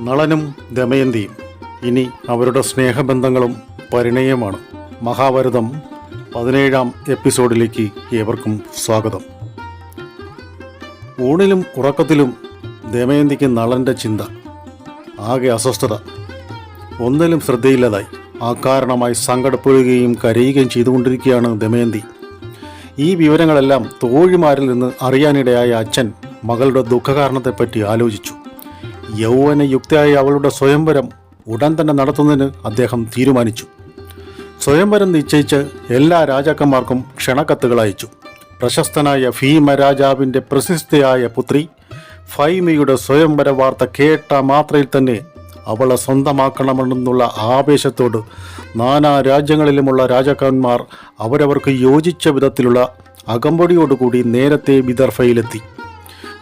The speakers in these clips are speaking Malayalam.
നളനും ദമയന്തിയും ഇനി അവരുടെ സ്നേഹബന്ധങ്ങളും പരിണയമാണ്. മഹാഭാരതം പതിനേഴാം എപ്പിസോഡിലേക്ക് ഏവർക്കും സ്വാഗതം. ഊണിലും ഉറക്കത്തിലും ദമയന്തിക്ക് നളന്റെ ചിന്ത ആകെ അസ്വസ്ഥത. ഒന്നിലും ശ്രദ്ധയില്ലാതായി. ആ കാരണമായി സങ്കടപ്പെടുകയും കരയുകയും ചെയ്തുകൊണ്ടിരിക്കുകയാണ് ദമയന്തി. ഈ വിവരങ്ങളെല്ലാം തോഴിമാരിൽ നിന്ന് അറിയാനിടയായ അച്ഛൻ മകളുടെ ദുഃഖകാരണത്തെപ്പറ്റി ആലോചിച്ചു. യൗവനയുക്തയായ അവളുടെ സ്വയംവരം ഉടൻ തന്നെ നടത്തുന്നതിന് അദ്ദേഹം തീരുമാനിച്ചു. സ്വയംവരം നിശ്ചയിച്ച് എല്ലാ രാജാക്കന്മാർക്കും ക്ഷണക്കത്തുകൾ അയച്ചു. പ്രശസ്തനായ ഭീമ രാജാവിന്റെ പ്രശസ്തയായ പുത്രി ഫൈമിയുടെ സ്വയംവര വാർത്ത കേട്ട മാത്രയിൽ തന്നെ അവളെ സ്വന്തമാക്കണമെന്നുള്ള ആവേശത്തോട് നാനാ രാജ്യങ്ങളിലുമുള്ള രാജാക്കന്മാർ അവരവർക്ക് യോജിച്ച വിധത്തിലുള്ള അകമ്പടിയോടുകൂടി നേരത്തെ വിദർഭയിലെത്തി.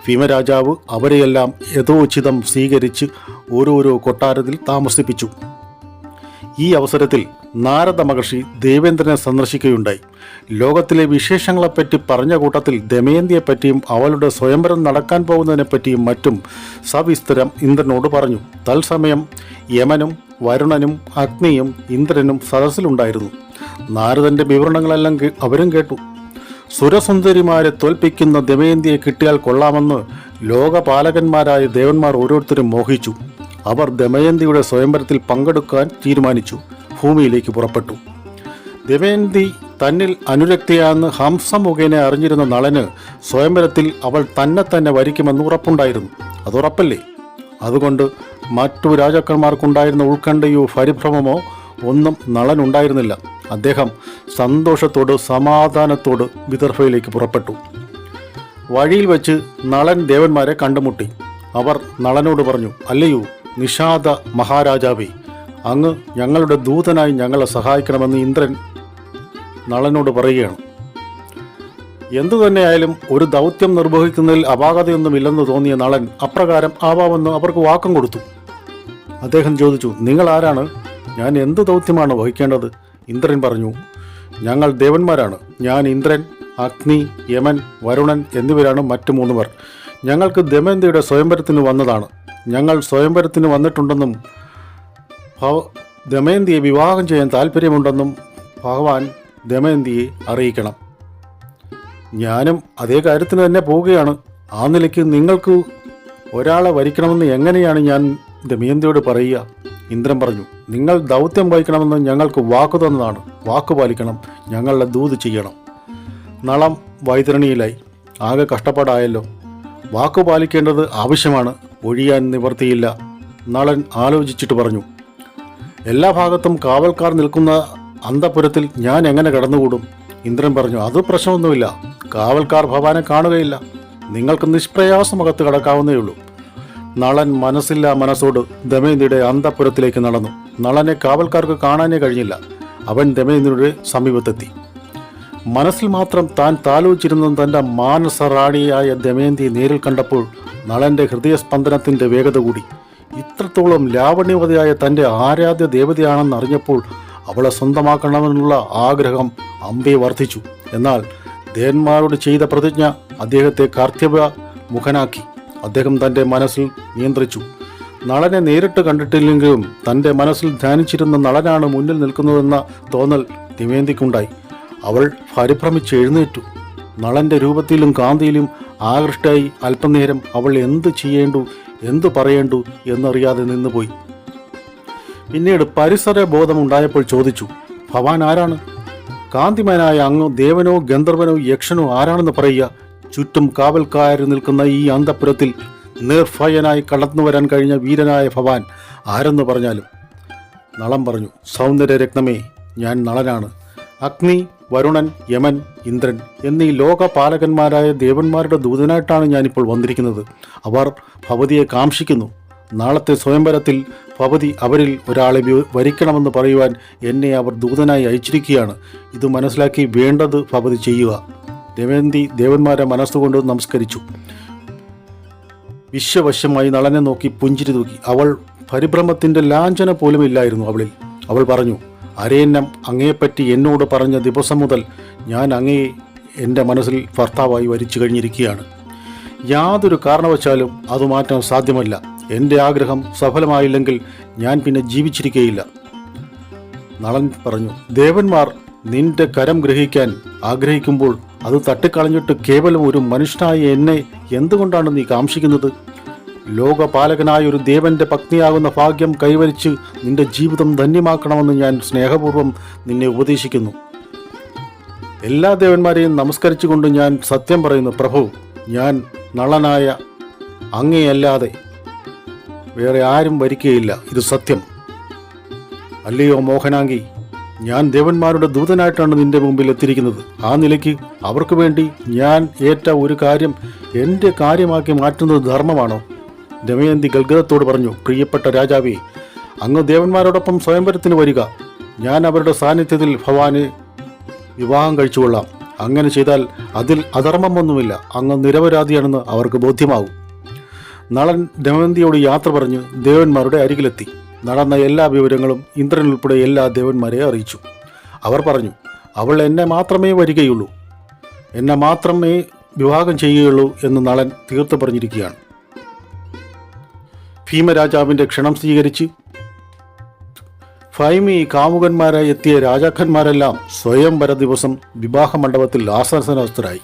ഭീമരാജാവ് അവരെയെല്ലാം യഥോചിതം സ്വീകരിച്ച് ഓരോരോ കൊട്ടാരത്തിൽ താമസിപ്പിച്ചു. ഈ അവസരത്തിൽ നാരദ മഹർഷി ദേവേന്ദ്രനെ സന്ദർശിക്കുകയുണ്ടായി. ലോകത്തിലെ വിശേഷങ്ങളെപ്പറ്റി പറഞ്ഞ കൂട്ടത്തിൽ ദമയന്തിയെപ്പറ്റിയും അവളുടെ സ്വയംവരം നടക്കാൻ പോകുന്നതിനെപ്പറ്റിയും മറ്റും സവിസ്തരം ഇന്ദ്രനോട് പറഞ്ഞു. തത്സമയം യമനും വരുണനും അഗ്നിയും ഇന്ദ്രനും സദസ്സിലുണ്ടായിരുന്നു. നാരദന്റെ വിവരണങ്ങളെല്ലാം അവരും കേട്ടു. സുരസുന്ദരിമാരെ തോൽപ്പിക്കുന്ന ദമയന്തിയെ കിട്ടിയാൽ കൊള്ളാമെന്ന് ലോകപാലകന്മാരായ ദേവന്മാർ ഓരോരുത്തരും മോഹിച്ചു. അവർ ദമയന്തിയുടെ സ്വയംവരത്തിൽ പങ്കെടുക്കാൻ തീരുമാനിച്ചു ഭൂമിയിലേക്ക് പുറപ്പെട്ടു. ദമയന്തി തന്നിൽ അനുരക്തിയാന്ന് ഹംസ മുഖേന അറിഞ്ഞിരുന്ന നളന് സ്വയംവരത്തിൽ അവൾ തന്നെ തന്നെ വരിക്കുമെന്ന് ഉറപ്പുണ്ടായിരുന്നു. അതുറപ്പല്ലേ അതുകൊണ്ട് മറ്റു രാജാക്കന്മാർക്കുണ്ടായിരുന്ന ഉത്കണ്ഠയോ പരിഭ്രമമോ ഒന്നും നളനുണ്ടായിരുന്നില്ല അദ്ദേഹം സന്തോഷത്തോട് സമാധാനത്തോട് വിദർഭയിലേക്ക് പുറപ്പെട്ടു. വഴിയിൽ വെച്ച് നളൻ ദേവന്മാരെ കണ്ടുമുട്ടി. അവർ നളനോട് പറഞ്ഞു അല്ലയോ നിഷാദ മഹാരാജാവേ അങ്ങ് ഞങ്ങളുടെ ദൂതനായി ഞങ്ങളെ സഹായിക്കണമെന്ന് ഇന്ദ്രൻ നളനോട് പറയുകയാണ്. എന്തു തന്നെയായാലും ഒരു ദൗത്യം നിർവഹിക്കുന്നതിൽ അപാകതയൊന്നുമില്ലെന്ന് തോന്നിയ നളൻ അപ്രകാരം ആവാമെന്ന് അവർക്ക് വാക്കം കൊടുത്തു. അദ്ദേഹം ചോദിച്ചു നിങ്ങൾ ആരാണ്? ഞാൻ എന്ത് ദൗത്യമാണ് വഹിക്കേണ്ടത്? ഇന്ദ്രൻ പറഞ്ഞു ഞങ്ങൾ ദേവന്മാരാണ്. ഞാൻ ഇന്ദ്രൻ അഗ്നി യമൻ വരുണൻ എന്നിവരാണ് മറ്റു മൂന്ന് പേർ ഞങ്ങൾക്ക് ദമയന്തിയുടെ സ്വയംവരത്തിന് വന്നതാണ്. ഞങ്ങൾ സ്വയംവരത്തിന് വന്നിട്ടുണ്ടെന്നും ഭവ- ദമയന്തിയെ വിവാഹം ചെയ്യാൻ താല്പര്യമുണ്ടെന്നും ഭഗവാൻ ദമയന്തിയെ അറിയിക്കണം. ഞാനും അതേ കാര്യത്തിന് തന്നെ പോവുകയാണ്. ആ നിലയ്ക്ക് നിങ്ങൾക്ക് ഒരാളെ വരിക്കണമെന്ന് എങ്ങനെയാണ് ഞാൻ ദമയന്തിയോട് പറയുക? ഇന്ദ്രൻ പറഞ്ഞു നിങ്ങൾ ദൗത്യം വഹിക്കണമെന്ന് ഞങ്ങൾക്ക് വാക്കു തന്നതാണ്. വാക്കു പാലിക്കണം. ഞങ്ങളുടെ ദൂത് ചെയ്യണം. നളം വൈതരണിയിലായി. ആകെ കഷ്ടപ്പാടായല്ലോ. വാക്കു പാലിക്കേണ്ടത് ആവശ്യമാണ്. ഒഴിയാൻ നിവർത്തിയില്ല. നളൻ ആലോചിച്ചിട്ട് പറഞ്ഞു. എല്ലാ ഭാഗത്തും കാവൽക്കാർ നിൽക്കുന്ന അന്തപുരത്തിൽ ഞാൻ എങ്ങനെ കടന്നുകൂടും? ഇന്ദ്രൻ പറഞ്ഞു അത് പ്രശ്നമൊന്നുമില്ല. കാവൽക്കാർ ഭവാനെ കാണുകയില്ല. നിങ്ങൾക്ക് നിഷ്പ്രയാസം അകത്ത് കടക്കാവുന്നേ ഉള്ളൂ. നളൻ മനസ്സില്ല മനസ്സോട് ദമയന്തിയുടെ അന്തപുരത്തിലേക്ക് നടന്നു. നളനെ കാവൽക്കാർക്ക് കാണാനേ കഴിഞ്ഞില്ല. അവൻ ദമയന്തിയുടെ സമീപത്തെത്തി. മനസ്സിൽ മാത്രം താൻ താലോചിച്ചിരുന്ന തന്റെ മാനസറാണിയായ ദമയന്തി നേരിൽ കണ്ടപ്പോൾ നളന്റെ ഹൃദയസ്പന്ദനത്തിന്റെ വേഗത കൂടി. ഇത്രത്തോളം ലാവണ്യവതയായ തന്റെ ആരാധ്യ ദേവതയാണെന്ന് അറിഞ്ഞപ്പോൾ അവളെ സ്വന്തമാക്കണമെന്നുള്ള ആഗ്രഹം അമ്പെ വർദ്ധിച്ചു. എന്നാൽ ദേന്മാരോട് ചെയ്ത പ്രതിജ്ഞ അദ്ദേഹത്തെ കാർത്തിക മുഖനാക്കി. അദ്ദേഹം തന്റെ മനസ്സിൽ നിയന്ത്രിച്ചു. നളനെ നേരിട്ട് കണ്ടിട്ടില്ലെങ്കിലും തന്റെ മനസ്സിൽ ധ്യാനിച്ചിരുന്ന നളനാണ് മുന്നിൽ നിൽക്കുന്നതെന്ന തോന്നൽ ദിമേന്തിക്കുണ്ടായി അവൾ പരിഭ്രമിച്ച് എഴുന്നേറ്റു നളന്റെ രൂപത്തിലും കാന്തിയിലും ആകൃഷ്ടായി അല്പനേരം അവൾ എന്ത് ചെയ്യേണ്ടു എന്തു പറയേണ്ടു എന്നറിയാതെ നിന്നുപോയി. പിന്നീട് പരിസര ബോധമുണ്ടായപ്പോൾ ചോദിച്ചു ഭവാൻ ആരാണ്? കാന്തിമാനായ അങ്ങ് ദേവനോ ഗന്ധർവനോ യക്ഷനോ ആരാണെന്ന് പറയുക? ചുറ്റും കാവൽക്കാർ നിൽക്കുന്ന ഈ അന്തപുരത്തിൽ നിർഭയനായി കടന്നു വരാൻ കഴിഞ്ഞ വീരനായ ഭവാൻ ആരെന്ന് പറഞ്ഞാലും? നളം പറഞ്ഞു സൗന്ദര്യരത്നമേ ഞാൻ നളനാണ്. അഗ്നി വരുണൻ യമൻ ഇന്ദ്രൻ എന്നീ ലോകപാലകന്മാരായ ദേവന്മാരുടെ ദൂതനായിട്ടാണ് ഞാനിപ്പോൾ വന്നിരിക്കുന്നത്. അവർ ഭവതിയെ കാംക്ഷിക്കുന്നു. നാളത്തെ സ്വയംവരത്തിൽ ഭവതി അവരിൽ ഒരാളെ വരിക്കണമെന്ന് പറയുവാൻ എന്നെ അവർ ദൂതനായി അയച്ചിരിക്കുകയാണ്. ഇത് മനസ്സിലാക്കി വേണ്ടത് ഭവതി ചെയ്യുക. ദേവന്തി ദേവന്മാരെ മനസ്സുകൊണ്ട് നമസ്കരിച്ചു. വിശ്വവശമായി നളനെ നോക്കി പുഞ്ചിരി തൂക്കി. അവൾ പരിഭ്രമത്തിന്റെ ലാഞ്ചന പോലും ഇല്ലായിരുന്നു അവളിൽ. അവൾ പറഞ്ഞു അരയന്നം അങ്ങയെപ്പറ്റി എന്നോട് പറഞ്ഞ ദിവസം മുതൽ ഞാൻ അങ്ങയെ എന്റെ മനസ്സിൽ ഭർത്താവായി വരിച്ചു കഴിഞ്ഞിരിക്കുകയാണ്. യാതൊരു കാരണവശാലും അത് മാറ്റാൻ സാധ്യമല്ല. എന്റെ ആഗ്രഹം സഫലമായില്ലെങ്കിൽ ഞാൻ പിന്നെ ജീവിച്ചിരിക്കുകയില്ല നളൻ പറഞ്ഞു ദേവന്മാർ നിന്റെ കരം ഗ്രഹിക്കാൻ ആഗ്രഹിക്കുമ്പോൾ അത് തട്ടിക്കളഞ്ഞിട്ട് കേവലം ഒരു മനുഷ്യനായ എന്നെ എന്തുകൊണ്ടാണ് നീ കാംക്ഷിക്കുന്നത്? ലോകപാലകനായ ഒരു ദേവന്റെ പത്നിയാകുന്ന ഭാഗ്യം കൈവരിച്ച് നിന്റെ ജീവിതം ധന്യമാക്കണമെന്ന് ഞാൻ സ്നേഹപൂർവം നിന്നെ ഉപദേശിക്കുന്നു. എല്ലാ ദേവന്മാരെയും നമസ്കരിച്ചുകൊണ്ട് ഞാൻ സത്യം പറയുന്നു പ്രഭു. ഞാൻ നളനായ അങ്ങയല്ലാതെ വേറെ ആരും വരിക്കുകയില്ല ഇത് സത്യം. അല്ലയോ മോഹനാങ്കി ഞാൻ ദേവന്മാരുടെ ദൂതനായിട്ടാണ് നിന്റെ മുമ്പിൽ എത്തിയിരിക്കുന്നത്. ആ നിലയ്ക്ക് അവർക്ക് വേണ്ടി ഞാൻ ഏറ്റ ഒരു കാര്യം എന്റെ കാര്യമാക്കി മാറ്റുന്നത് ധർമ്മമാണോ? ദമയന്തി ഗൽഗതത്തോട് പറഞ്ഞു പ്രിയപ്പെട്ട രാജാവേ അങ്ങ് ദേവന്മാരോടൊപ്പം സ്വയംവരത്തിന് വരിക. ഞാൻ അവരുടെ സാന്നിധ്യത്തിൽ ഭവാന് വിവാഹം കഴിച്ചുകൊള്ളാം. അങ്ങനെ ചെയ്താൽ അതിൽ അധർമ്മമൊന്നുമില്ല. അങ്ങ് നിരപരാധിയാണെന്ന് അവർക്ക് ബോധ്യമാകും നളൻ ദമയന്തിയോട് യാത്ര പറഞ്ഞ് ദേവന്മാരുടെ അരികിലെത്തി. നടന്ന എല്ലാ വിവരങ്ങളും ഇന്ദ്രൻ ഉൾപ്പെടെ എല്ലാ ദേവന്മാരെ അറിയിച്ചു. അവർ പറഞ്ഞു അവൾ എന്നെ മാത്രമേ വരികയുള്ളൂ. എന്നെ മാത്രമേ വിവാഹം ചെയ്യുകയുള്ളൂ എന്ന് നളൻ തീർത്തു പറഞ്ഞിരിക്കുകയാണ്. ഭീമരാജാവിന്റെ ക്ഷണം സ്വീകരിച്ച്. ഫൈമി കാമുകന്മാരായി എത്തിയ രാജാക്കന്മാരെല്ലാം സ്വയംവര ദിവസം വിവാഹമണ്ഡപത്തിൽ ആസനസ്ഥരായി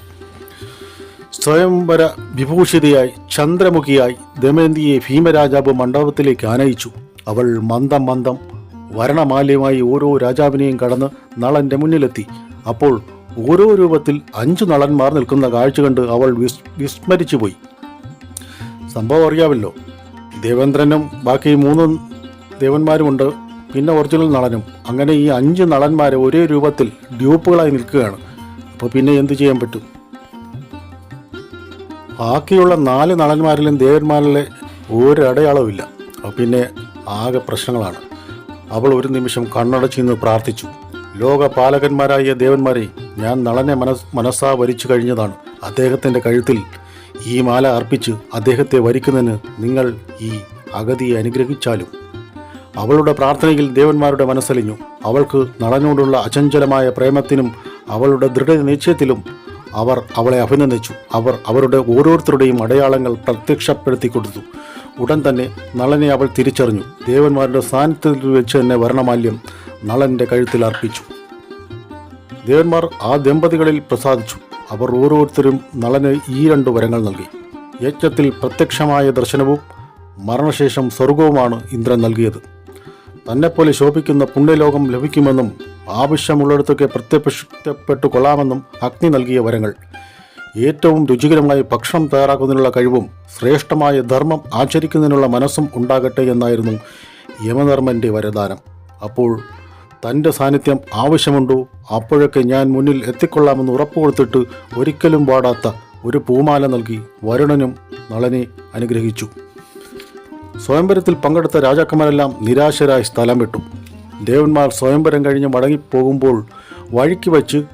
സ്വയംവര വിഭൂഷിതയായി ചന്ദ്രമുഖിയായി ദമയന്തിയെ ഭീമരാജാവ് മണ്ഡപത്തിലേക്ക് ആനയിച്ചു. അവൾ മന്ദം മന്ദം വരണമാല്യമായി ഓരോ രാജാവിനെയും കടന്ന് നളന്റെ മുന്നിലെത്തി. അപ്പോൾ ഓരോ രൂപത്തിൽ അഞ്ചു നളന്മാർ നിൽക്കുന്ന കാഴ്ച കണ്ട് അവൾ വിസ് വിസ്മരിച്ചുപോയി. സംഭവം അറിയാമല്ലോ. ദേവേന്ദ്രനും ബാക്കി മൂന്ന് ദേവന്മാരുമുണ്ട് പിന്നെ ഒറിജിനൽ നളനും അങ്ങനെ ഈ അഞ്ച് നളന്മാരെ ഒരേ രൂപത്തിൽ ഡ്യൂപ്പുകളായി നിൽക്കുകയാണ്. അപ്പോൾ പിന്നെ എന്ത് ചെയ്യാൻ പറ്റും? ബാക്കിയുള്ള നാല് നളന്മാരിലും ദേവന്മാരിലെ ഒരു അടയാളവുമില്ല അപ്പോൾ പിന്നെ ആകെ പ്രശ്നങ്ങളാണ്. അവൾ ഒരു നിമിഷം കണ്ണടച്ച് നിന്ന് പ്രാർത്ഥിച്ചു. ലോക പാലകന്മാരായ ദേവന്മാരെ ഞാൻ നളനെ മനസ് മനസ്സാ വരിച്ചു കഴിഞ്ഞതാണ്. അദ്ദേഹത്തിന്റെ കഴുത്തിൽ ഈ മാല അർപ്പിച്ച് അദ്ദേഹത്തെ വരിക്കുന്നതിന് നിങ്ങൾ ഈ അഗതിയെ അനുഗ്രഹിച്ചാലും. അവളുടെ പ്രാർത്ഥനയിൽ ദേവന്മാരുടെ മനസ്സലിഞ്ഞു. അവൾക്ക് നളനോടുള്ള അചഞ്ചലമായ പ്രേമത്തിനും അവളുടെ ദൃഢനിശ്ചയത്തിലും അവർ അവളെ അഭിനന്ദിച്ചു. അവർ അവരുടെ ഓരോരുത്തരുടെയും അടയാളങ്ങൾ പ്രത്യക്ഷപ്പെടുത്തി കൊടുത്തു. ഉടൻ തന്നെ നളനെ അവൾ തിരിച്ചറിഞ്ഞു. ദേവന്മാരുടെ സ്ഥാനത്തിൽ വെച്ച് തന്നെ വർണമാല്യം നളന്റെ കഴുത്തിൽ അർപ്പിച്ചു. ദേവന്മാർ ആ ദമ്പതികളിൽ പ്രസാദിച്ചു. അവർ ഓരോരുത്തരും നളന് ഈ രണ്ട് വരങ്ങൾ നൽകി. യജ്ഞത്തിൽ പ്രത്യക്ഷമായ ദർശനവും മരണശേഷം സ്വർഗവുമാണ് ഇന്ദ്രൻ നൽകിയത്. തന്നെപ്പോലെ ശോഭിക്കുന്ന പുണ്യലോകം ലഭിക്കുമെന്നും ആവശ്യമുള്ളിടത്തൊക്കെ പ്രത്യക്ഷപ്പെട്ടു കൊള്ളാമെന്നും അഗ്നി നൽകിയ വരങ്ങൾ. ഏറ്റവും രുചികരമായ ഭക്ഷണം തയ്യാറാക്കുന്നതിനുള്ള കഴിവും ശ്രേഷ്ഠമായ ധർമ്മം ആചരിക്കുന്നതിനുള്ള മനസ്സും ഉണ്ടാകട്ടെ എന്നായിരുന്നു യമധർമ്മന്റെ വരദാനം. അപ്പോൾ തന്റെ സാന്നിധ്യം ആവശ്യമുണ്ടോ? അപ്പോഴൊക്കെ ഞാൻ മുന്നിൽ എത്തിക്കൊള്ളാമെന്ന് ഉറപ്പുകൊടുത്തിട്ട് ഒരിക്കലും പാടാത്ത ഒരു പൂമാല നൽകി വരുണനും നളനെ അനുഗ്രഹിച്ചു. സ്വയംവരത്തിൽ പങ്കെടുത്ത രാജാക്കന്മാരെല്ലാം നിരാശരായി സ്ഥലം വിട്ടു. ദേവന്മാർ സ്വയംവരം കഴിഞ്ഞ് മടങ്ങിപ്പോകുമ്പോൾ വഴിക്ക് വച്ച്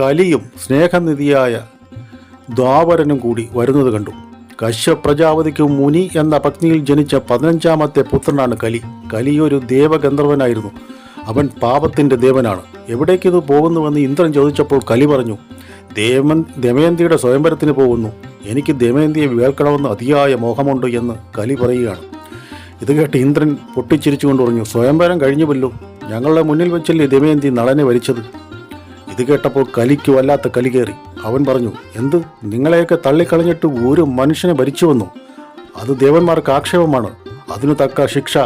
കലിയും സ്നേഹനിധിയായ ദ്വാപരനും കൂടി വരുന്നത് കണ്ടു. കശ്യ പ്രജാപതിക്ക് മുനി എന്ന പത്നിയിൽ ജനിച്ച പതിനഞ്ചാമത്തെ പുത്രനാണ് കലി. കലിയൊരു ദേവഗന്ധർവനായിരുന്നു. അവൻ പാപത്തിന്റെ ദേവനാണ്. എവിടേക്കിത് പോകുന്നുവെന്ന് ഇന്ദ്രൻ ചോദിച്ചപ്പോൾ കലി പറഞ്ഞു ദേവൻ ദമയന്തിയുടെ സ്വയംവരത്തിന് പോകുന്നു. എനിക്ക് ദമയന്തിയെ വേൾക്കണമെന്ന് അതിയായ മോഹമുണ്ട് എന്ന് കലി പറയുകയാണ്. ഇത് കേട്ട് ഇന്ദ്രൻ പൊട്ടിച്ചിരിച്ചുകൊണ്ട് പറഞ്ഞു സ്വയംവരം കഴിഞ്ഞുവല്ലോ. ഞങ്ങളുടെ മുന്നിൽ വെച്ചല്ലേ ദമയന്തി നളനെ വലിച്ചത് ഇത് കേട്ടപ്പോൾ കലിക്ക് വല്ലാത്ത കലി കയറി. അവൻ പറഞ്ഞു എന്ത്? നിങ്ങളെയൊക്കെ തള്ളിക്കളഞ്ഞിട്ട് ഒരു മനുഷ്യനെ ഭരിച്ചു വന്നു അത് ദേവന്മാർക്ക് ആക്ഷേപമാണ്. അതിനു തക്ക ശിക്ഷ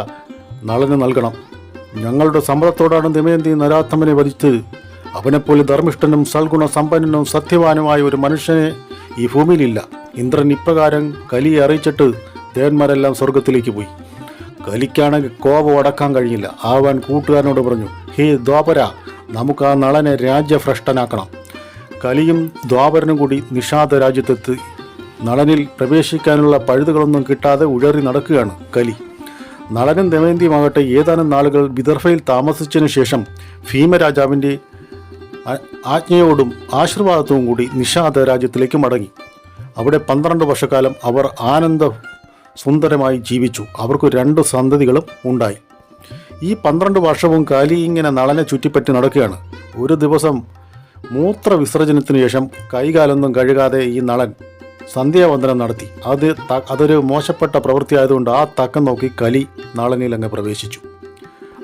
നളന് നൽകണം. ഞങ്ങളുടെ സമ്മതത്തോടാണ് ദമയന്തി നരാത്തമനെ വധിച്ചത് അവനെപ്പോലെ ധർമ്മിഷ്ഠനും സൽഗുണ സമ്പന്നനും സത്യവാനുമായ ഒരു മനുഷ്യനെ ഈ ഭൂമിയിലില്ല. ഇന്ദ്രൻ ഇപ്രകാരം കലിയെ അറിയിച്ചിട്ട് ദേവന്മാരെല്ലാം സ്വർഗത്തിലേക്ക് പോയി. കലിക്കാണെങ്കിൽ കോപം അടക്കാൻ കഴിഞ്ഞില്ല. ആവാൻ കൂട്ടുകാരനോട് പറഞ്ഞു ഹേ ദ്വാപര നമുക്ക് ആ നളനെ രാജ്യഭ്രഷ്ടനാക്കണം. കലിയും ദ്വാപരനും കൂടി നിഷാദ രാജ്യത്തെത്തി. നളനിൽ പ്രവേശിക്കാനുള്ള പഴുതുകളൊന്നും കിട്ടാതെ ഉഴറി നടക്കുകയാണ് കലി. നളനും ദമയന്തിയുമാകട്ടെ ഏതാനും നാളുകൾ വിദർഭയിൽ താമസിച്ചതിനു ശേഷം ഭീമരാജാവിന്റെ ആജ്ഞയോടും ആശീർവാദത്തോടും കൂടി നിഷാദ രാജ്യത്തിലേക്ക് മടങ്ങി. അവിടെ പന്ത്രണ്ട് വർഷക്കാലം അവർ ആനന്ദ സുന്ദരമായി ജീവിച്ചു. അവർക്ക് രണ്ട് സന്തതികളും ഉണ്ടായി. ഈ പന്ത്രണ്ട് വർഷവും കാലി ഇങ്ങനെ നളനെ ചുറ്റിപ്പറ്റി നടക്കുകയാണ്. ഒരു ദിവസം മൂത്ര വിസർജനത്തിനു ശേഷം കൈകാലൊന്നും കഴുകാതെ ഈ നളൻ സന്ധ്യാവന്ദനം നടത്തി. അത് അതൊരു മോശപ്പെട്ട പ്രവൃത്തി ആയതുകൊണ്ട് ആ തക്കം നോക്കി കലി നളനിൽ അങ്ങ് പ്രവേശിച്ചു.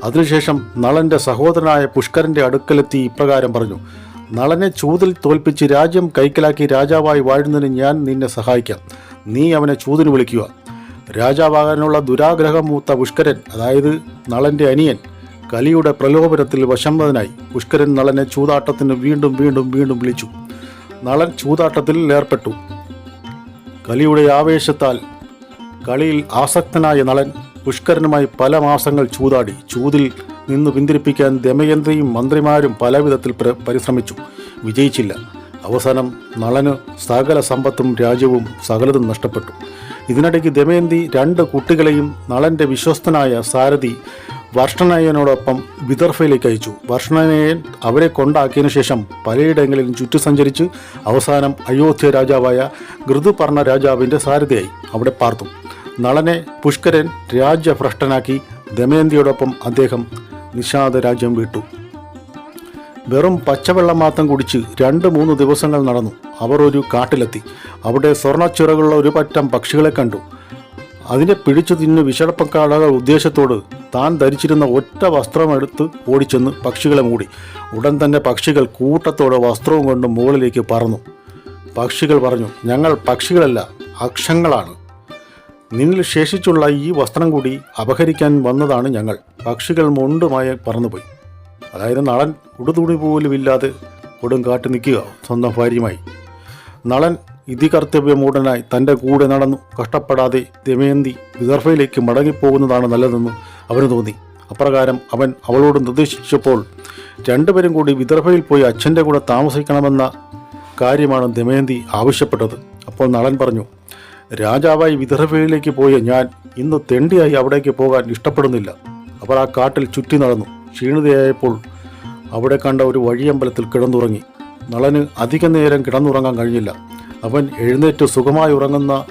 അതിനുശേഷം നളന്റെ സഹോദരനായ പുഷ്കരന്റെ അടുക്കലെത്തി ഇപ്രകാരം പറഞ്ഞു നളനെ ചൂതിൽ തോൽപ്പിച്ച് രാജ്യം കൈക്കലാക്കി രാജാവായി വാഴുന്നതിന് ഞാൻ നിന്നെ സഹായിക്കാം. നീ അവനെ ചൂതിന് വിളിക്കുക. രാജാവാകാനുള്ള ദുരാഗ്രഹം മൂത്ത പുഷ്കരൻ അതായത് നളന്റെ അനിയൻ കലിയുടെ പ്രലോഭനത്തിൽ വശംവതനായി. പുഷ്കരൻ നളനെ ചൂതാട്ടത്തിന് വീണ്ടും വീണ്ടും വീണ്ടും വിളിച്ചു. നളൻ ചൂതാട്ടത്തിൽ ഏർപ്പെട്ടു കലിയുടെ ആവേശത്താൽ കളിയിൽ ആസക്തനായ നളൻ പുഷ്കരനുമായി പല മാസങ്ങൾ ചൂതാടി ചൂതിൽ നിന്ന് പിന്തിരിപ്പിക്കാൻ ദമയന്ത്രിയും മന്ത്രിമാരും പലവിധത്തിൽ പ്ര- പരിശ്രമിച്ചു. വിജയിച്ചില്ല. അവസാനം നളന് സകല സമ്പത്തും രാജ്യവും സകലതും നഷ്ടപ്പെട്ടു. ഇതിനിടയ്ക്ക് ദമയന്തി രണ്ട് കുട്ടികളെയും നളന്റെ വിശ്വസ്തനായ സാരഥി വർഷണയനോടൊപ്പം വിദർഭയിലേക്ക് അയച്ചു. വർഷനയ്യൻ അവരെ കൊണ്ടാക്കിയതിനു ശേഷം പലയിടങ്ങളിലും ചുറ്റു സഞ്ചരിച്ച് അവസാനം അയോധ്യ രാജാവായ ഋതുപർണ രാജാവിന്റെ സാരഥിയായി അവിടെ പാർത്തു. നളനെ പുഷ്കരൻ രാജ്യഭ്രഷ്ടനാക്കി ദമയന്തിയോടൊപ്പം അദ്ദേഹം നിഷാദ രാജ്യം വിട്ടു. വെറും പച്ചവെള്ളം മാത്രം കുടിച്ച് രണ്ട് മൂന്ന് ദിവസങ്ങൾ നടന്നു. അവർ ഒരു കാട്ടിലെത്തി. അവിടെ സ്വർണച്ചിറകുള്ള ഒരു പറ്റം പക്ഷികളെ കണ്ടു. അതിനെ പിടിച്ചു തിന്ന് വിശടപ്പക്കാളുടെ ഉദ്ദേശത്തോട് താൻ ധരിച്ചിരുന്ന ഒറ്റ വസ്ത്രമെടുത്ത് ഓടിച്ചെന്ന് പക്ഷികളെ മൂടി. ഉടൻ തന്നെ പക്ഷികൾ കൂട്ടത്തോടെ വസ്ത്രവും കൊണ്ട് മുകളിലേക്ക് പറന്നു. പക്ഷികൾ പറഞ്ഞു ഞങ്ങൾ പക്ഷികളല്ല അക്ഷങ്ങളാണ്. നിന്നിൽ ശേഷിച്ചുള്ള ഈ വസ്ത്രം കൂടി അപഹരിക്കാൻ വന്നതാണ് ഞങ്ങൾ. പക്ഷികൾ മുണ്ടുമായി പറന്നുപോയി. അതായത് നളൻ ഉടുതുണി പോലുമില്ലാതെ കൊടും കാട്ടി നിൽക്കുക സ്വന്തം ഭാര്യയുമായി. നളൻ ഇതികർത്തവ്യമൂടനായി തന്റെ കൂടെ നടന്നു. കഷ്ടപ്പെടാതെ ദമയന്തി വിദർഭയിലേക്ക് മടങ്ങിപ്പോകുന്നതാണ് നല്ലതെന്ന് അവന് തോന്നി. അപ്രകാരം അവൻ അവളോട് നിർദ്ദേശിച്ചപ്പോൾ രണ്ടുപേരും കൂടി വിദർഭയിൽ പോയി അച്ഛന്റെ കൂടെ താമസിക്കണമെന്ന കാര്യമാണ് ദമയന്തി ആവശ്യപ്പെട്ടത്. അപ്പോൾ നളൻ പറഞ്ഞു രാജാവായി വിദർഭയിലേക്ക് പോയ ഞാൻ ഇന്ന് തെണ്ടിയായി അവിടേക്ക് പോകാൻ ഇഷ്ടപ്പെടുന്നില്ല. അവർ ആ കാട്ടിൽ ചുറ്റി നടന്നു. ക്ഷീണിതയായപ്പോൾ അവിടെ കണ്ട ഒരു വഴിയമ്പലത്തിൽ കിടന്നുറങ്ങി. നളന് അധിക നേരം കിടന്നുറങ്ങാൻ കഴിഞ്ഞില്ല. അവൻ എഴുന്നേറ്റ് സുഖമായി ഉറങ്ങുന്ന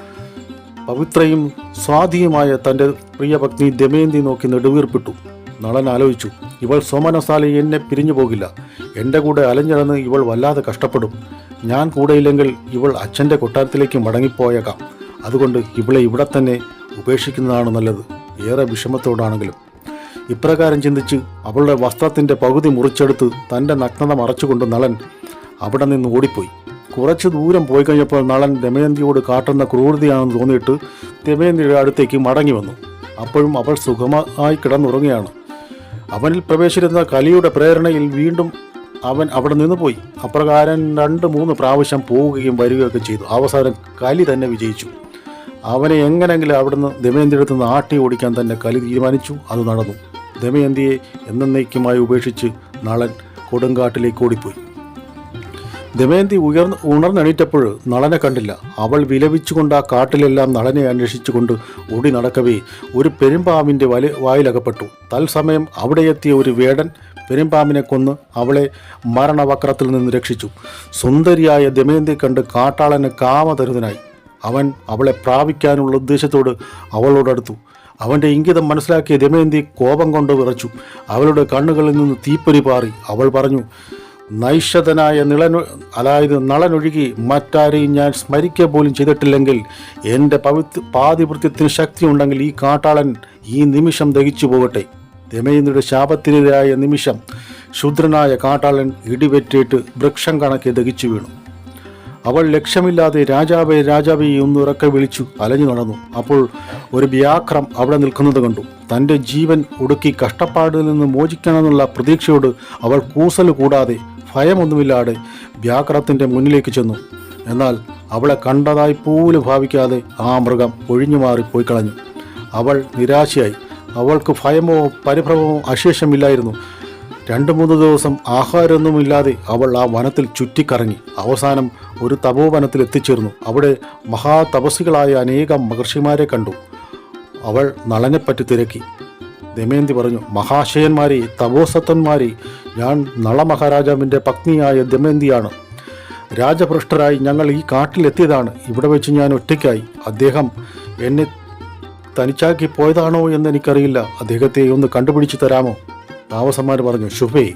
പവിത്രയും സ്വാധീയമായ തന്റെ പ്രിയപത്നി ദമയന്തി നോക്കി നെടുവീർപ്പിട്ടു. നളൻ ആലോചിച്ചു ഇവൾ സോമനസാലി എന്നെ പിരിഞ്ഞു പോകില്ല. എന്റെ കൂടെ അലഞ്ഞിറന്ന് ഇവൾ വല്ലാതെ കഷ്ടപ്പെടും. ഞാൻ കൂടെയില്ലെങ്കിൽ ഇവൾ അച്ഛന്റെ കൊട്ടാരത്തിലേക്ക് മടങ്ങിപ്പോയേക്കാം. അതുകൊണ്ട് ഇവളെ ഇവിടെ തന്നെ ഉപേക്ഷിക്കുന്നതാണ് നല്ലത്. ഏറെ വിഷമത്തോടാണെങ്കിലും. ഇപ്രകാരം ചിന്തിച്ച് അവളുടെ വസ്ത്രത്തിന്റെ പകുതി മുറിച്ചെടുത്ത് തന്റെ നഗ്നത മറച്ചുകൊണ്ട് നളൻ അവിടെ നിന്ന് ഓടിപ്പോയി. കുറച്ച് ദൂരം പോയി കഴിഞ്ഞപ്പോൾ നളൻ ദമയന്തിയോട് കാട്ടുന്ന ക്രൂരതയാണെന്ന് തോന്നിയിട്ട് ദമയന്തിയുടെ അടുത്തേക്ക് മടങ്ങി വന്നു. അപ്പോഴും അവൾ സുഖമായി കിടന്നുറങ്ങുകയാണ്. അവനിൽ പ്രവേശിച്ചിരുന്ന കലിയുടെ പ്രേരണയിൽ വീണ്ടും അവൻ അവിടെ നിന്ന് പോയി. അപ്രകാരം രണ്ട് മൂന്ന് പ്രാവശ്യം പോവുകയും വരികയൊക്കെ ചെയ്തു. അവസാനം കലി തന്നെ വിജയിച്ചു. അവനെ എങ്ങനെങ്കിലും അവിടുന്ന് ദമയന്തിയുടെ നിന്ന് ആട്ടി ഓടിക്കാൻ തന്നെ കലി തീരുമാനിച്ചു. അത് നടന്നു. ദമയന്തിയെ എന്നേക്കുമായി ഉപേക്ഷിച്ച് നളൻ കൊടുങ്കാട്ടിലേക്ക് ഓടിപ്പോയി. ദമയന്തി ഉയർന്ന് ഉണർന്നെണീറ്റപ്പോൾ നളനെ കണ്ടില്ല. അവൾ വിലപിച്ചുകൊണ്ട് ആ കാട്ടിലെല്ലാം നളനെ അന്വേഷിച്ചുകൊണ്ട് ഓടി നടക്കവേ ഒരു പെരുമ്പാമ്പിന്റെ വല വായിലകപ്പെട്ടു. തത്സമയം അവിടെ എത്തിയ ഒരു വേടൻ പെരുമ്പാമ്പിനെ കൊന്ന് അവളെ മരണവക്രത്തിൽ നിന്ന് രക്ഷിച്ചു. സുന്ദരിയായ ദമയന്തി കണ്ട് കാട്ടാളന് കാമതരുതനായി അവൻ അവളെ പ്രാപിക്കാനുള്ള ഉദ്ദേശത്തോട് അവളോടടുത്തു. അവന്റെ ഇംഗിതം മനസ്സിലാക്കിയ ദമയന്തി കോപം കൊണ്ട് വിറച്ചു. അവളുടെ കണ്ണുകളിൽ നിന്ന് തീപ്പൊരി പാറി. അവൾ പറഞ്ഞു നൈഷതനായ നിള അതായത് നളനൊഴുകി മറ്റാരെയും ഞാൻ സ്മരിക്കുക പോലും ചെയ്തിട്ടില്ലെങ്കിൽ എന്റെ പവിത്ര പാതിവൃത്യത്തിന് ശക്തിയുണ്ടെങ്കിൽ ഈ കാട്ടാളൻ ഈ നിമിഷം ദഹിച്ചു പോകട്ടെ. ദമയന്തിയുടെ ശാപത്തിനെതിരായ നിമിഷം ശുദ്രനായ കാട്ടാളൻ ഇടിവെറ്റിയിട്ട് വൃക്ഷം കണക്കെ ദഹിച്ചു വീണു. അവൾ ലക്ഷ്യമില്ലാതെ രാജാവെ രാജാവെ ഒന്ന് ഉറക്കെ വിളിച്ചു അലഞ്ഞു നടന്നു. അപ്പോൾ ഒരു വ്യാക്രം അവിടെ നിൽക്കുന്നത് കണ്ടു. തന്റെ ജീവൻ ഒടുക്കി കഷ്ടപ്പാടിൽ നിന്ന് മോചിക്കണമെന്നുള്ള പ്രതീക്ഷയോട് അവൾ കൂസൽ കൂടാതെ ഭയമൊന്നുമില്ലാതെ വ്യാഘ്രത്തിന്റെ മുന്നിലേക്ക് ചെന്നു. എന്നാൽ അവളെ കണ്ടതായി പോലും ഭാവിക്കാതെ ആ മൃഗം ഒഴിഞ്ഞു മാറി പോയി കളഞ്ഞു. അവൾ നിരാശയായി. അവൾക്ക് ഭയമോ പരിഭ്രമമോ അശേഷമില്ലായിരുന്നു. രണ്ട് മൂന്ന് ദിവസം ആഹാരമൊന്നുമില്ലാതെ അവൾ ആ വനത്തിൽ ചുറ്റിക്കറങ്ങി. അവസാനം ഒരു തപോവനത്തിൽ എത്തിച്ചേർന്നു. അവിടെ മഹാതപസികളായ അനേകം മഹർഷിമാരെ കണ്ടു. അവൾ നളനെപ്പറ്റി തിരക്കി. ദമയന്തി പറഞ്ഞു മഹാശയന്മാരെ തപോസത്തന്മാരെ ഞാൻ നളമഹാരാജാവിന്റെ പത്നിയായ ദമയന്തിയാണ്. രാജഭ്രഷ്ടരായി ഞങ്ങൾ ഈ കാട്ടിലെത്തിയതാണ്. ഇവിടെ വെച്ച് ഞാൻ ഒറ്റയ്ക്കായി. അദ്ദേഹം എന്നെ തനിച്ചാക്കി പോയതാണോ എന്ന് എനിക്കറിയില്ല. അദ്ദേഹത്തെ ഒന്ന് കണ്ടുപിടിച്ചു തരാമോ? താമസന്മാർ പറഞ്ഞു ശുഭേ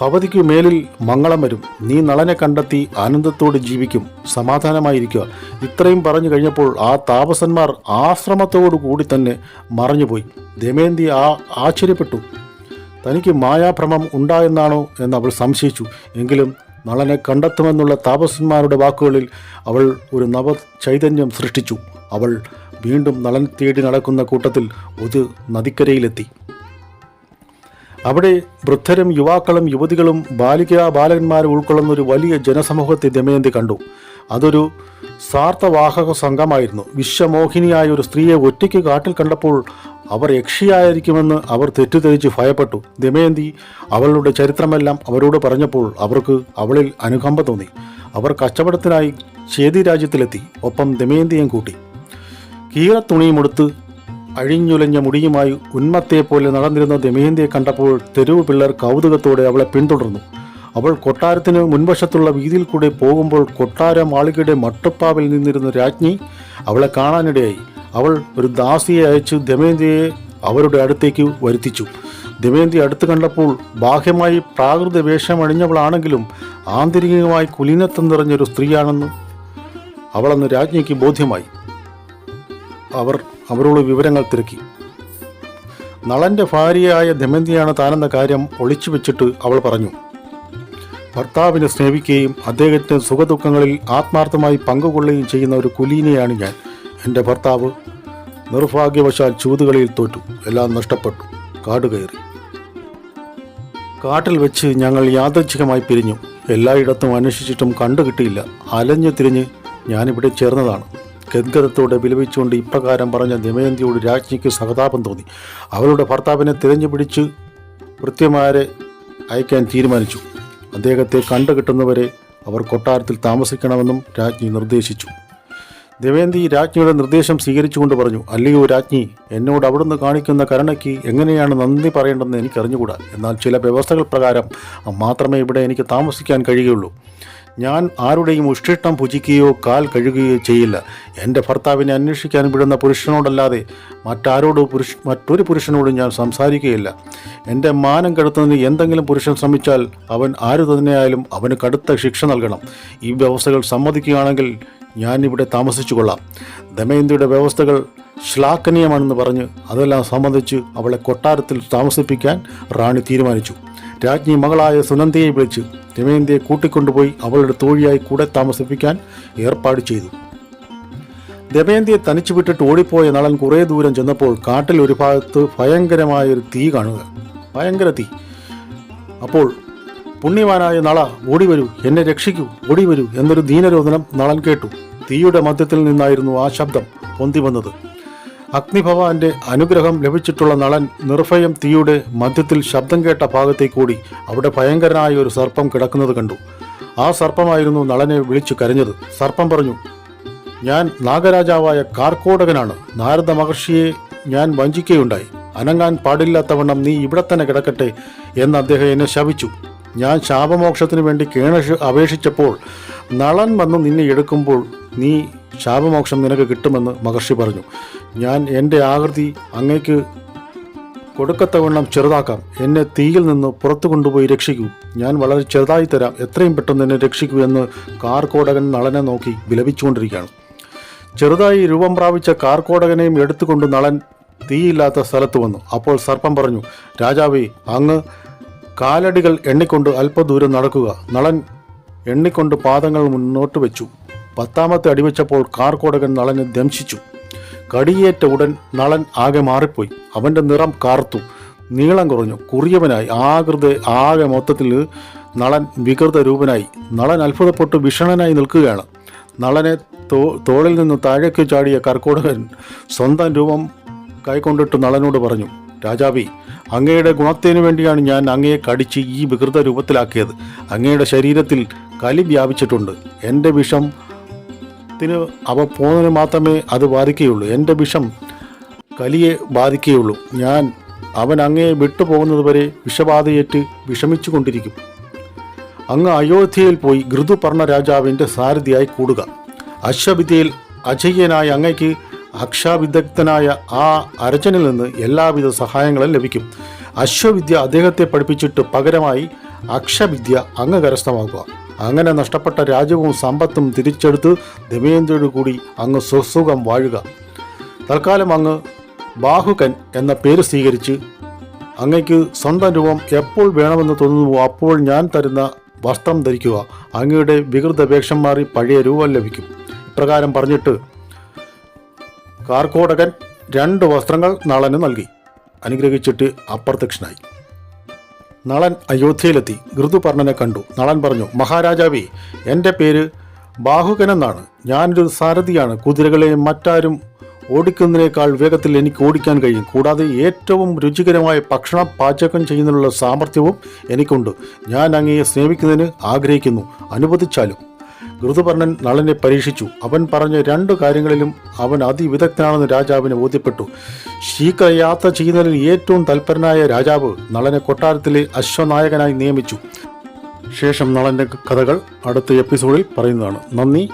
ഭവതിക്ക് മേലിൽ മംഗളം വരും. നീ നളനെ കണ്ടെത്തി ആനന്ദത്തോട് ജീവിക്കും. സമാധാനമായിരിക്കുക. ഇത്രയും പറഞ്ഞു കഴിഞ്ഞപ്പോൾ ആ താപസന്മാർ ആശ്രമത്തോടു കൂടി തന്നെ മറഞ്ഞുപോയി. ദമയന്തി ആ ആശ്ചര്യപ്പെട്ടു. തനിക്ക് മായാഭ്രമം ഉണ്ടായെന്നാണോ എന്ന് അവൾ സംശയിച്ചു. എങ്കിലും നളനെ കണ്ടെത്തുമെന്നുള്ള താപസന്മാരുടെ വാക്കുകളിൽ അവൾ ഒരു നവ ചൈതന്യം സൃഷ്ടിച്ചു. അവൾ വീണ്ടും നളൻ തേടി നടക്കുന്ന കൂട്ടത്തിൽ ഒരു നദിക്കരയിലെത്തി. അവിടെ വൃദ്ധരും യുവാക്കളും യുവതികളും ബാലികാ ബാലകന്മാരും ഉൾക്കൊള്ളുന്ന ഒരു വലിയ ജനസമൂഹത്തെ ദമയന്തി കണ്ടു. അതൊരു സാർത്ഥവാഹക സംഘമായിരുന്നു. വിശ്വമോഹിനിയായ ഒരു സ്ത്രീയെ ഒറ്റയ്ക്ക് കാട്ടിൽ കണ്ടപ്പോൾ അവർ യക്ഷിയായിരിക്കുമെന്ന് അവർ തെറ്റിദ്ധരിച്ച് ഭയപ്പെട്ടു. ദമയന്തി അവളുടെ ചരിത്രമെല്ലാം അവരോട് പറഞ്ഞപ്പോൾ അവർക്ക് അവളിൽ അനുകമ്പ തോന്നി. അവർ കച്ചവടത്തിനായി ചേതി രാജ്യത്തിലെത്തി. ഒപ്പം ദമയന്തിയും കൂട്ടി. കീറത്തുണിയുമെടുത്ത് അഴിഞ്ഞുലഞ്ഞ മുടിയുമായി ഉന്മത്തെപ്പോലെ നടന്നിരുന്ന ദമയന്തിയെ കണ്ടപ്പോൾ തെരുവ് പിള്ളേർ കൗതുകത്തോടെ അവളെ പിന്തുടർന്നു. അവൾ കൊട്ടാരത്തിന് മുൻവശത്തുള്ള വീതിയിൽ കൂടെ പോകുമ്പോൾ കൊട്ടാര മാളികയുടെ മട്ടുപ്പാവിൽ നിന്നിരുന്ന രാജ്ഞി അവളെ കാണാനിടയായി. അവൾ ഒരു ദാസിയെ അയച്ച് ദമയന്തിയെ അവരുടെ അടുത്തേക്ക് വരുത്തിച്ചു. ദമയന്തി അടുത്ത് കണ്ടപ്പോൾ ബാഹ്യമായി പ്രാകൃത വേഷമണിഞ്ഞവളാണെങ്കിലും ആന്തരികമായി കുലീനത്വം നിറഞ്ഞൊരു സ്ത്രീയാണെന്ന് അവളന്ന് രാജ്ഞിക്ക് ബോധ്യമായി. അവർ അവരോട് വിവരങ്ങൾ തിരക്കി. നളന്റെ ഭാര്യയായ ദമന്തിയാണ് താനെന്ന കാര്യം ഒളിച്ചു വെച്ചിട്ട് അവൾ പറഞ്ഞു. ഭർത്താവിനെ സ്നേഹിക്കുകയും അദ്ദേഹത്തിന് സുഖദുഃഖങ്ങളിൽ ആത്മാർത്ഥമായി പങ്കുകൊള്ളുകയും ചെയ്യുന്ന ഒരു കുലീനയാണ് ഞാൻ. എന്റെ ഭർത്താവ് നിർഭാഗ്യവശാൽ ചൂതുകളിയിൽ തോറ്റു. എല്ലാം നഷ്ടപ്പെട്ടു. കാട് കയറി. കാട്ടിൽ വെച്ച് ഞങ്ങൾ യാദൃച്ഛികമായി പിരിഞ്ഞു. എല്ലായിടത്തും അന്വേഷിച്ചിട്ടും കണ്ടു കിട്ടിയില്ല അലഞ്ഞു തിരിഞ്ഞ് ഞാനിവിടെ ചേർന്നതാണ്. ഗദ്ഗതത്തോടെ വിലപിച്ചുകൊണ്ട് ഇപ്രകാരം പറഞ്ഞ ദമയന്തിയോട് രാജ്ഞിക്ക് സഹതാപം തോന്നി. അവളുടെ ഭർത്താവിനെ തിരഞ്ഞു പിടിച്ച് കൃത്യമാരെ അയക്കാൻ തീരുമാനിച്ചു. അദ്ദേഹത്തെ കണ്ടു കിട്ടുന്നവരെ അവർ കൊട്ടാരത്തിൽ താമസിക്കണമെന്നും രാജ്ഞി നിർദ്ദേശിച്ചു. ദേവേന്ദി രാജ്ഞിയുടെ നിർദ്ദേശം സ്വീകരിച്ചുകൊണ്ട് പറഞ്ഞു അല്ലയോ രാജ്ഞി എന്നോട് അവിടുന്ന് കാണിക്കുന്ന കരുണയ്ക്ക് എങ്ങനെയാണ് നന്ദി പറയേണ്ടതെന്ന് എനിക്കറിഞ്ഞുകൂടാ. എന്നാൽ ചില വ്യവസ്ഥകൾ പ്രകാരം മാത്രമേ ഇവിടെ എനിക്ക് താമസിക്കാൻ കഴിയുകയുള്ളൂ. ഞാൻ ആരുടെയും ഉഷ്ടിഷ്ടം ഭുജിക്കുകയോ കാൽ കഴുകുകയോ ചെയ്യില്ല. എന്റെ ഭർത്താവിനെ അന്വേഷിക്കാൻ വിടുന്ന പുരുഷനോടല്ലാതെ മറ്റാരോട് പുരുഷ മറ്റൊരു പുരുഷനോടും ഞാൻ സംസാരിക്കുകയില്ല. എന്റെ മാനം കെടുത്തുന്നതിന് എന്തെങ്കിലും പുരുഷൻ ശ്രമിച്ചാൽ അവൻ ആരു തന്നെയായാലും അവന് കടുത്ത ശിക്ഷ നൽകണം. ഈ വ്യവസ്ഥകൾ സമ്മതിക്കുകയാണെങ്കിൽ ഞാൻ ഇവിടെ താമസിച്ചു കൊള്ളാം ദമയന്തിയുടെ വ്യവസ്ഥകൾ ശ്ലാഘനീയമാണെന്ന് പറഞ്ഞ് അതെല്ലാം സംബന്ധിച്ച് അവളെ കൊട്ടാരത്തിൽ താമസിപ്പിക്കാൻ റാണി തീരുമാനിച്ചു. രാജ്ഞി മകളായ സുനന്ദയെ വിളിച്ച് ദമയന്തിയെ കൂട്ടിക്കൊണ്ടുപോയി അവളുടെ തോഴിയായി കൂടെ താമസിപ്പിക്കാൻ ഏർപ്പാട് ചെയ്തു. ദമയന്തിയെ തനിച്ചു വിട്ടിട്ട് ഓടിപ്പോയ നളൻ കുറേ ദൂരം ചെന്നപ്പോൾ കാട്ടിൽ ഒരു ഭാഗത്ത് ഭയങ്കരമായൊരു തീ കാണുക. ഭയങ്കര തീ. അപ്പോൾ പുണ്യവാനായ നള ഓടി വരൂ എന്നെ രക്ഷിക്കൂ ഓടി വരൂ എന്നൊരു ദീനരോധനം നളൻ കേട്ടു. തീയുടെ മധ്യത്തിൽ നിന്നായിരുന്നു ആ ശബ്ദം പൊന്തി വന്നത്. അഗ്നിഭവാന്റെ അനുഗ്രഹം ലഭിച്ചിട്ടുള്ള നളൻ നിർഭയം തീയുടെ മധ്യത്തിൽ ശബ്ദം കേട്ട ഭാഗത്തേക്കൂടി അവിടെ ഭയങ്കരനായ ഒരു സർപ്പം കിടക്കുന്നത് കണ്ടു. ആ സർപ്പമായിരുന്നു നളനെ വിളിച്ചു കരഞ്ഞത്. സർപ്പം പറഞ്ഞു ഞാൻ നാഗരാജാവായ കാർക്കോടകനാണ്. നാരദ മഹർഷിയെ ഞാൻ വഞ്ചിക്കുകയുണ്ടായി. അനങ്ങാൻ പാടില്ലാത്തവണ്ണം നീ ഇവിടെ തന്നെ കിടക്കട്ടെ എന്ന് അദ്ദേഹം എന്നെ ശപിച്ചു. ഞാൻ ശാപമോക്ഷത്തിനു വേണ്ടി കേണ അപേക്ഷിച്ചപ്പോൾ നളൻ വന്ന് നിന്നെ എടുക്കുമ്പോൾ നീ ശാപമോക്ഷം നിനക്ക് കിട്ടുമെന്ന് മഹർഷി പറഞ്ഞു. ഞാൻ എന്റെ ആകൃതി അങ്ങേക്ക് കൊടുക്കത്തവണ്ണം ചെറുതാക്കാം. എന്നെ തീയിൽ നിന്ന് പുറത്തു കൊണ്ടുപോയി രക്ഷിക്കൂ. ഞാൻ വളരെ ചെറുതായി തരാം. എത്രയും പെട്ടെന്ന് എന്നെ രക്ഷിക്കൂ എന്ന് കാർക്കോടകൻ നളനെ നോക്കി വിലപിച്ചുകൊണ്ടിരിക്കുകയാണ്. ചെറുതായി രൂപം പ്രാപിച്ച കാർക്കോടകനെയും എടുത്തുകൊണ്ട് നളൻ തീയില്ലാത്ത സ്ഥലത്ത് വന്നു. അപ്പോൾ സർപ്പം പറഞ്ഞു രാജാവേ അങ്ങ് കാലടികൾ എണ്ണിക്കൊണ്ട് അല്പദൂരം നടക്കുക നളൻ എണ്ണിക്കൊണ്ട് പാദങ്ങൾ മുന്നോട്ട് വെച്ചു. പത്താമത്തെ അടിവെച്ചപ്പോൾ കാർക്കോടകൻ നളനെ ദംശിച്ചു. കടിയേറ്റ ഉടൻ നളൻ ആകെ മാറിപ്പോയി. അവന്റെ നിറം കാർത്തു. നീളം കുറഞ്ഞു. കുറിയവനായി. ആകൃത ആകെ മൊത്തത്തിൽ നളൻ വികൃത രൂപനായി. നളൻ അത്ഭുതപ്പെട്ടു ഭീഷണനായി നിൽക്കുകയാണ്. നളനെ തോ തോളിൽ നിന്ന് താഴേക്ക് ചാടിയ കർക്കോടകൻ സ്വന്തം രൂപം കൈക്കൊണ്ടിട്ട് നളനോട് പറഞ്ഞു രാജാവി അങ്ങയുടെ ഗുണത്തിനു വേണ്ടിയാണ് ഞാൻ അങ്ങയെ കടിച്ച് ഈ വികൃത രൂപത്തിലാക്കിയത്. അങ്ങയുടെ ശരീരത്തിൽ കലി വ്യാപിച്ചിട്ടുണ്ട്. എന്റെ വിഷം ത്തിന് അവ പോകുന്നതിന് മാത്രമേ അത് ബാധിക്കുകയുള്ളൂ. എന്റെ വിഷം കലിയെ ബാധിക്കുകയുള്ളൂ. ഞാൻ അവൻ അങ്ങയെ വിട്ടുപോകുന്നതുവരെ വിഷബാധയേറ്റ് വിഷമിച്ചു കൊണ്ടിരിക്കും അങ്ങ് അയോധ്യയിൽ പോയി ഘൃതുപർണ രാജാവിന്റെ സാരഥിയായി കൂടുക. അശ്വവിദ്യയിൽ അജയ്യനായ അങ്ങയ്ക്ക് അക്ഷാവിദഗ്ധനായ ആ അർജനിൽ നിന്ന് എല്ലാവിധ സഹായങ്ങളും ലഭിക്കും. അശ്വവിദ്യ അദ്ദേഹത്തെ പഠിപ്പിച്ചിട്ട് പകരമായി അക്ഷവിദ്യ അങ്ങ് കരസ്ഥമാക്കുക. അങ്ങനെ നഷ്ടപ്പെട്ട രാജ്യവും സമ്പത്തും തിരിച്ചെടുത്ത് ദമയന്തിയോട് കൂടി അങ്ങ് സുസുഖം വാഴുക. തൽക്കാലം അങ്ങ് ബാഹുകൻ എന്ന പേര് സ്വീകരിച്ച് അങ്ങയ്ക്ക് സ്വന്തം രൂപം എപ്പോൾ വേണമെന്ന് തോന്നുന്നുവോ അപ്പോൾ ഞാൻ തരുന്ന വസ്ത്രം ധരിക്കുക. അങ്ങയുടെ വികൃത വേഷം മാറി പഴയ രൂപം ലഭിക്കും. ഇപ്രകാരം പറഞ്ഞിട്ട് കാർക്കോടകൻ രണ്ട് വസ്ത്രങ്ങൾ നളന് നൽകി. അനുഗ്രഹിച്ചിട്ട് അപ്രത്യക്ഷനായി. നളൻ അയോധ്യയിലെത്തി. ഋതുപർണനെ കണ്ടു. നളൻ പറഞ്ഞു മഹാരാജാവേ എന്റെ പേര് ബാഹുകൻ എന്നാണ്. ഞാനൊരു സാരഥിയാണ്. കുതിരകളെ മറ്റാരും ഓടിക്കുന്നതിനേക്കാൾ വേഗത്തിൽ എനിക്ക് ഓടിക്കാൻ കഴിയും. കൂടാതെ ഏറ്റവും രുചികരമായ ഭക്ഷണം പാചകം ചെയ്യുന്നതിനുള്ള സാമർഥ്യവും എനിക്കുണ്ട്. ഞാൻ അങ്ങയെ സ്നേഹിക്കുന്നതിന് ആഗ്രഹിക്കുന്നു. അനുവദിച്ചാലും. ഋതുപർണൻ നളനെ പരീക്ഷിച്ചു. അവൻ പറഞ്ഞ രണ്ടു കാര്യങ്ങളിലും അവൻ അതിവിദഗ്ധനാണെന്ന് രാജാവിന് ബോധ്യപ്പെട്ടു. ശീഘ്രയാത്ര ചെയ്യുന്നതിൽ ഏറ്റവും തൽപരനായ രാജാവ് നളനെ കൊട്ടാരത്തിലെ അശ്വനായകനായി നിയമിച്ചു. ശേഷം നളന്റെ കഥകൾ അടുത്ത എപ്പിസോഡിൽ പറയുന്നതാണ്. നന്ദി